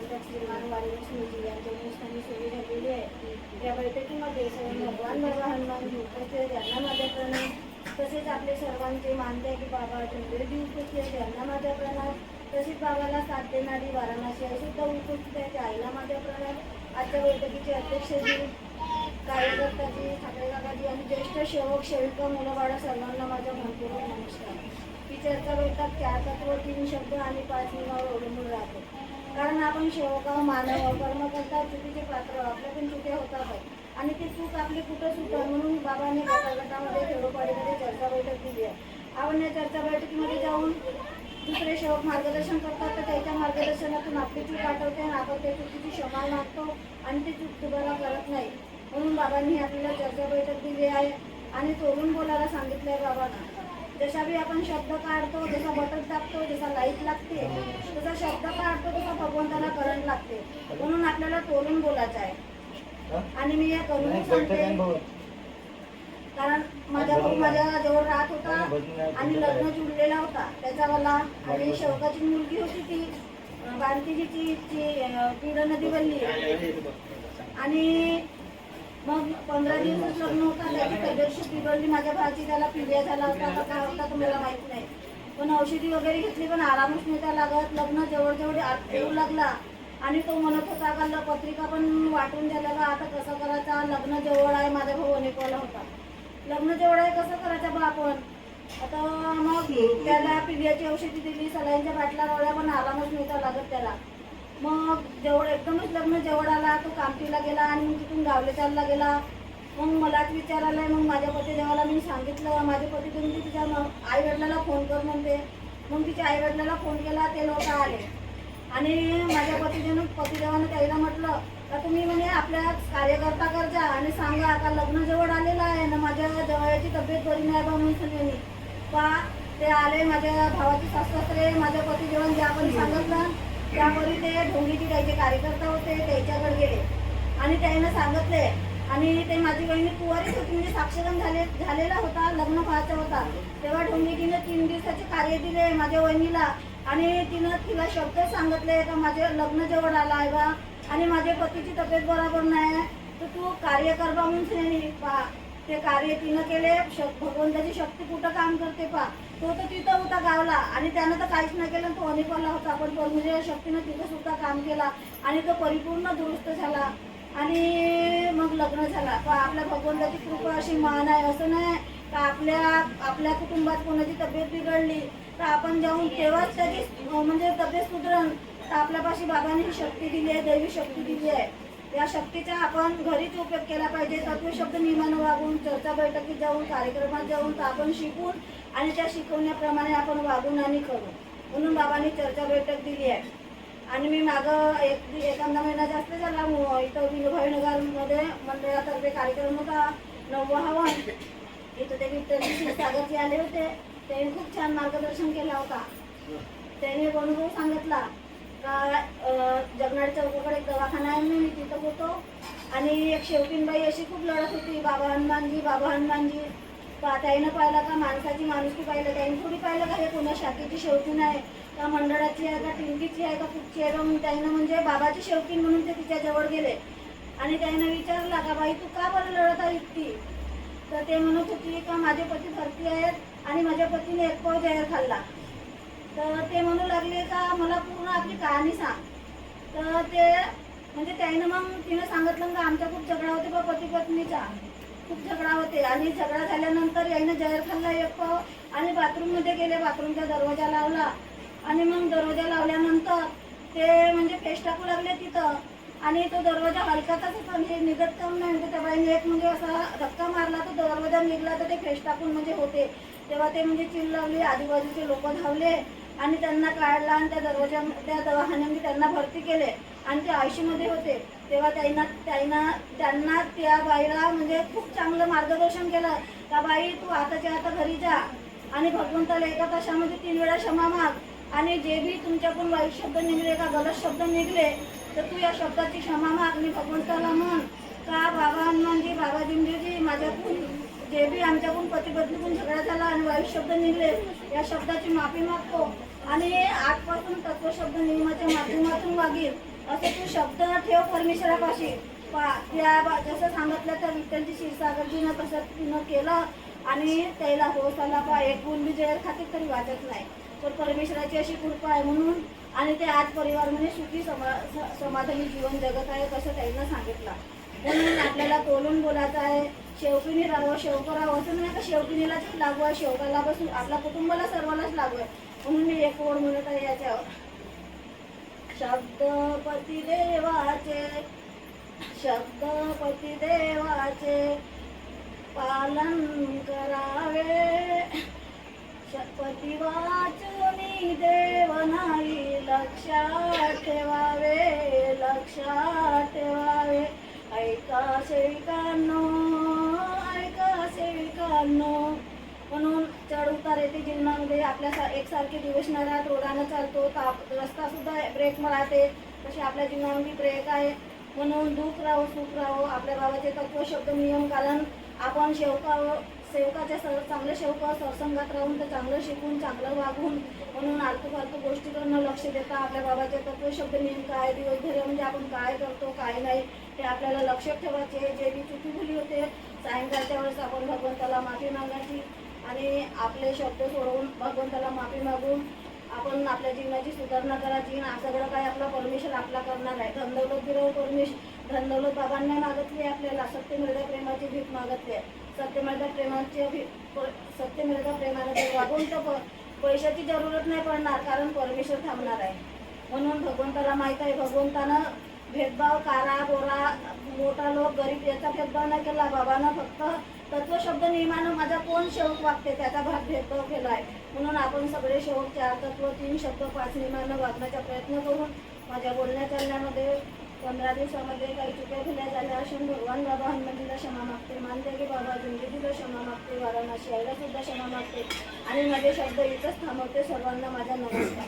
पंधरवाडी चर्चा बैठक श्रीमान यांच्या निमित्ताने सुरू झालेली आहे या बैठकीमध्ये स्वयं भगवान बाबा हनुमानजी उपस्थित यांना माझ्या प्रणाम तसेच आपले सर्वांचे मानते की बाबा चंद्रजी उपस्थित आहेत त्यांना माझ्या प्रणाम तसेच बाबाला साथ देणारी वाराणसी आई सुद्धा उपस्थित आहे त्याला आईला माझ्या प्रणाम आजच्या बैठकीचे अध्यक्षजी कार्यकर्ताजी ठाकरे काकाजी आणि ज्येष्ठ सेवक सेविका मुलंबाळा सर्वांना माझ्या मनपूर्वक नमस्कार ही चर्चा बैठक चार तत्व तीन शब्द आणि पाच नियमावर अवलंबून राहते कारण आपण सेवका मानव कर्म करता चुकीचे पात्र आपल्याकडून चुक्या होतात. आणि ती चूक आपली कुठं सुटत म्हणून बाबांनी गटा गटामध्ये खेडोपाडीमध्ये चर्चा बैठक दिली आहे. आपण या चर्चा बैठकीमध्ये जाऊन दुसरे शेवक मार्गदर्शन करतात. तर त्याच्या मार्गदर्शनातून आपली चूक आठवते आणि आपण त्या चुकीची क्षमा मागतो आणि ती चूक तुम्हाला करत नाही. म्हणून बाबांनी आपल्याला चर्चा बैठक दिली आहे. आणि तोडून बोलायला सांगितलं आहे बाबांना. जसा बी आपण शब्द काढतो जसा बटन दाबतो जसा लाइट लागते तसा शब्द काढतो तसा भगवंताला करंट लागते. म्हणून आपल्याला तोडून बोलायचं आहे. आणि मी हे करून सांगते. कारण माझा भाऊ माझ्या जवळ राहत होता आणि लग्न जुळलेला होता. त्याचा मला आणि शौकाची मुलगी होती ती बांधतीची ती पिढ नदी बनली आणि मग दिवस लग्न होता त्याची तब्येत बिघडली. माझ्या भावाची त्याला पिढ्या झाला होता का काय होता तर मला माहीत नाही. पण औषधी वगैरे घेतली पण आरामच नव्हता लागत. लग्न जवळ जवळ येऊ लागला. आणि तो म्हणत होता का पत्रिका पण वाटून झाल्या का आता कसं करायचा? लग्न जवळ आहे माझा भाऊ अनेकवाला होता. लग्न जवळ आहे कसं करायचं बा आपण? आता मग त्याला पिढ्याची औषधी दिली सलाईंच्या बाटल्या लावल्या पण आरामच नव्हता लागत त्याला. मग जवळ एकदमच लग्न जवळ आला तो कामठीला गेला आणि मग तिथून गावले चालला गेला. मग मलाच विचार आलाय मग माझ्या पतीदेवाला मी सांगितलं माझ्या पती तुम्ही तिच्या आई वडिलाला फोन कर म्हणते. मग तिच्या आई वडिलाला फोन केला ते लोक आले. आणि माझ्या पतिदेव पतीदेवानं त्याला म्हटलं का तुम्ही म्हणे आपल्या कार्यकर्ता करजा आणि सांगा आता लग्न जवळ आलेलं आहे ना माझ्या जवळची तब्येत बरी नाही बा म्हणून सगळ्यांनी पा ते आले माझ्या भावाचे सासरे माझ्या पतिदेवान जे आपण सांगितलं त्यावरी ते ढोंगीचे त्याचे कार्यकर्ता होते त्याच्याकडे गेले. आणि त्यानं सांगितले आणि ते माझी बहिणी कुवारीच होती. म्हणजे साक्षरण झाले झालेला होता लग्न व्हायचा होता. तेव्हा ढोंगीजीनं तीन दिवसाचे कार्य दिले माझ्या वहिनीला. आणि तिनं तिला शब्द सांगितले का माझे लग्न जवळ आला आहे बा? आणि माझ्या पतीची तब्येत बरोबर नाही. तर तू कार्य कर बा म्हणून पा ते कार्य तिनं केले. श- भगवंताची शक्ती कुठं काम करते पा? तो तर तिथं होता गावला. आणि त्यानं तर काहीच नाही केलं तो अनेकवाला होता. पण परमेश्वर म्हणजे शक्तीनं तिथं सुद्धा काम केला. आणि तो परिपूर्ण दुरुस्त झाला. आणि मग लग्न झाला. पण आपल्या भगवंताची कृपा अशी मान आहे. असं नाही का आपल्या आपल्या कुटुंबात कोणाची तब्येत बिघडली तर आपण जाऊन तेव्हाच त्याची म्हणजे तब्येत सुधरण तर आपल्यापाशी बाबांनी ही शक्ती दिली आहे दैवी शक्ती दिली आहे. या शक्तीचा आपण घरीच उपयोग केला पाहिजे. तत्वशब्द नियमानं वागून चर्चा बैठकीत जाऊन कार्यक्रमात जाऊन तर आपण शिकून आणि त्या शिकवण्याप्रमाणे आपण वागून आणि करू. म्हणून बाबांनी चर्चा बैठक दिली आहे. आणि मी मागं एक एखादा महिना जास्त झाला मु- इथं विनोभाई नगरमध्ये मंडळातर्फे कार्यक्रम होता नववा हवन इथं ते विठ्ठलजी क्षीरसागरजी आले होते. त्यांनी खूप छान मार्गदर्शन केला होता. त्यांनी एक अनुभव सांगितला का जगनाड चौकाकडे एक दवाखाना आहे मी तिथं होतो. आणि एक शेवटीनबाई अशी खूप लढत होती बाबा हनुमानजी बाबा हनुमानजी. का त्याईनं पाहिलं का माणसाची माणुसकी पाहिलं त्याईनं थोडी पाहिलं का हे कोणा शाखेची शेवटीन आहे. त्या मंडळाची आहे का टिंकीची आहे का कुठची आहे का मग त्यानं म्हणजे बाबाची शेवटी म्हणून ते तिच्या जवळ गेले. आणि त्यांना विचारला का बाई तू का बरं लढत आहे इतकी तर ते म्हणत होती का माझे पती भरती आहेत आणि माझ्या पतीने एक पाव जाहीर खाल्ला. तर ते म्हणू लागले का मला पूर्ण आपली कहाणी सांग. तर ते म्हणजे त्यानं मग तिनं सांगितलं का आमचा खूप झगडा होते बा पती पत्नीचा. खूप झगडा होते. आणि झगडा झाल्यानंतर यानं जाहीर खाल्ला एक पाव आणि बाथरूममध्ये गेले. बाथरूमचा दरवाजा लावला. आणि मग दरवाजा लावल्यानंतर ते म्हणजे फेस टाकू लागले तिथं. आणि तो दरवाजा हलकाचाच होता हे निघत काम नाही म्हणजे त्या बाईने एक म्हणजे असा धक्का मारला तो दरवाजा निघला तर ते फेस टाकून म्हणजे होते. तेव्हा ते म्हणजे चिल लावली आजूबाजूचे लोक धावले आणि त्यांना काढला आणि त्या दरवाजा त्या दवाखान्यामध्ये त्यांना भरती केले. आणि ते आयशीमध्ये होते. तेव्हा त्यांना त्यांना त्यांना त्या बाईला म्हणजे खूप चांगलं मार्गदर्शन केलं. का बाई तू आताच्या आता घरी जा आणि भगवंताला एका तासामध्ये तीन वेळा क्षमा माग. आणि जे बी तुमच्याकडून वाईट शब्द निघले का गलत शब्द निघले तर तू या शब्दाची क्षमा माग. मी भगवंताला म्हण का बाबा हनुमानजी बाबा दिंडीजी माझ्याकडून जे बी आमच्याकडून पतीपत्नीकडून झगडा झाला आणि वाईट शब्द निघले या शब्दाची माफी मागतो. आणि आजपासून तत्वशब्द नियमाच्या माध्यमातून मागील असे तू शब्द ठेव परमेश्वरापाशी. पा त्या बा- जसं सांगितलं तर त्यांची क्षीरसागरजीनं तसं तिनं केलं. आणि त्याला होस आला पा एक गुण बी जय खाते तरी वाटत नाही. तर परमेश्वराची अशी कृपा आहे म्हणून आणि ते आज परिवार म्हणजे सुखी समा समाधानी जीवन जगत आहे कसं त्यांना सांगितलं. म्हणून आपल्याला तोलून बोलायचं आहे. शेवकिनी राहावं शेवकं राहावं. असं नाही का शेवकिनीलाच लागू आहे शेवकाला बसून आपल्या कुटुंबाला सर्वांनाच लागू आहे. म्हणून मी एक ओढ म्हणत आहे याच्यावर शब्दपती देवाचे शब्दपती देवाचे पालन कर लक्षात ठेवावे लक्षात ठेवावे. ऐका सेविकांनो ऐका सेविकांनो. म्हणून चढ उतार येते जीवनामध्ये आपल्या सा एकसारखे दिवस न राहत रोडानं चालतो ताप रस्ता सुद्धा ब्रेक राहते तसे आपल्या जीवनामध्ये ब्रेक आहे. म्हणून दुःख राहो सुख राहो. आपल्या बाबाचे तत्व शब्द नियम कारण आपण शेवकावं सेवकाच्या सर चांगले सेवका सत्संगात राहून तर चांगलं शिकून चांगलं वागून म्हणून आलतू फालतू गोष्टीकडनं लक्ष देता. आपल्या बाबाचे तत्व शब्द नेम काय दिवसभर म्हणजे आपण काय करतो काय नाही ते आपल्याला लक्षात ठेवायचे. जे बी चुकी भुली होते सायंकाळच्या वेळेस आपण भगवंताला माफी मागायची आणि आपले शब्द सोडवून भगवंताला माफी मागून आपण आपल्या जीवनाची सुधारणा करायची. आणि सगळं काय आपला परमेश्वर आपला करणार आहे. धनदौलत गिरव परमेश धनदौलत बाबांना मागतली आपल्याला सत्य सत्यमेधा प्रेमाची भीक मागतली आहे. सत्यमेधा प्रेमाचे भी सत्यमेधा प्रेमाला जर वागून तर प- पैशाची जरूरत नाही पडणार कारण परमेश्वर थांबणार आहे. म्हणून भगवंताला माहीत आहे भगवंतानं भेदभाव कारा गोरा मोठा लोक गरीब याचा भेदभाव नाही केला. बाबानं फक्त तत्वशब्द नियमानं माझा कोण शेवक वागते त्याचा भाग भेदभाव केला आहे. म्हणून आपण सगळे शेवक चार तत्व तीन शब्द पाच नियमानं वागण्याचा प्रयत्न करून माझ्या बोलण्या चालण्यामध्ये पंधरा दिवसामध्ये काही चुक्या दिल्या झाल्या असून भगवान बाबा हनुमंतीला क्षमा मागते मानते की बाबा जिंदगीला क्षमा मागते वाराणसी आईला सुद्धा क्षमा मागते आणि माझे शब्द इथंच थांबवते सर्वांना माझा नमस्कार